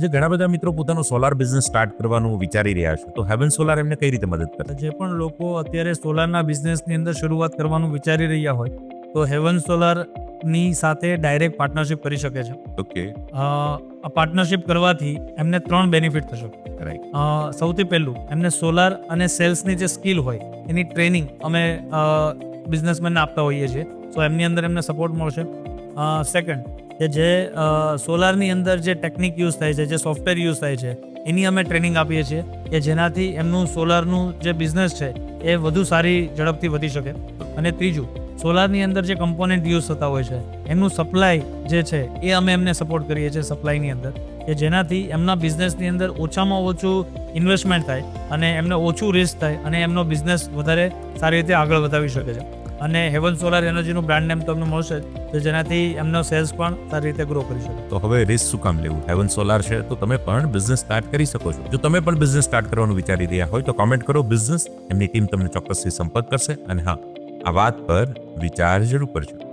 જે ઘણા બધા મિત્રો પોતાનો સોલાર બિઝનેસ સ્ટાર્ટ કરવાનું વિચારી રહ્યા છે. તો હેવન સોલાર એમને કઈ રીતે મદદ કરે? જે પણ લોકો અત્યારે સોલારના બિઝનેસની અંદર શરૂઆત કરવાનું વિચારી રહ્યા હોય તો હેવન સોલારની સાથે ડાયરેક્ટ પાર્ટનરશિપ કરી શકે છે. ઓકે આ પાર્ટનરશિપ કરવાથી એમને ત્રણ બેનિફિટ થશે. રાઈટ સૌથી પહેલું એમને સોલાર અને સેલ્સની જે સ્કિલ હોય એની ટ્રેનિંગ અમે બિઝનેસમેનને આપતા હોઈએ છીએ. સો એમની અંદર એમને સપોર્ટ મળશે. સેકન્ડ કે જે સોલારની અંદર જે ટેકનિક યુઝ થાય છે, જે સોફ્ટવેર યુઝ થાય છે, એની અમે ટ્રેનિંગ આપીએ છીએ કે જેનાથી એમનું સોલારનું જે બિઝનેસ છે, એ વધુ સારી ઝડપથી વધી શકે. અને ત્રીજું, સોલારની અંદર જે કમ્પોનેન્ટ યુઝ થતા હોય છે, એમનું સપ્લાય જે છે, એ અમે એમને સપોર્ટ કરીએ છીએ સપ્લાયની અંદર. કે જેનાથી એમના બિઝનેસની અંદર ઓછામાં ઓછું ઇન્વેસ્ટમેન્ટ થાય અને એમને ઓછું રિસ્ક થાય અને એમનો બિઝનેસ વધારે સારી રીતે આગળ વધાવી શકે છે. અને હેવન સોલાર એનર્જીનું બ્રાન્ડ નેમ તમને મળશે, તો જેનાથી એમનો સેલ્સ પણ સારી રીતે ગ્રો કરી શકે. તો હવે રિસ્ક શું કામ લેવું? હેવન સોલાર છે, તો તમે પણ બિઝનેસ સ્ટાર્ટ કરી શકો છો. જો તમે પણ બિઝનેસ સ્ટાર્ટ કરવાનું વિચારી રહ્યા હોય, તો કોમેન્ટ કરો બિઝનેસ એમની ટીમ તમને ચોક્કસથી સંપર્ક કરશે. અને હા, આ વાત પર વિચાર જરૂર કરજો.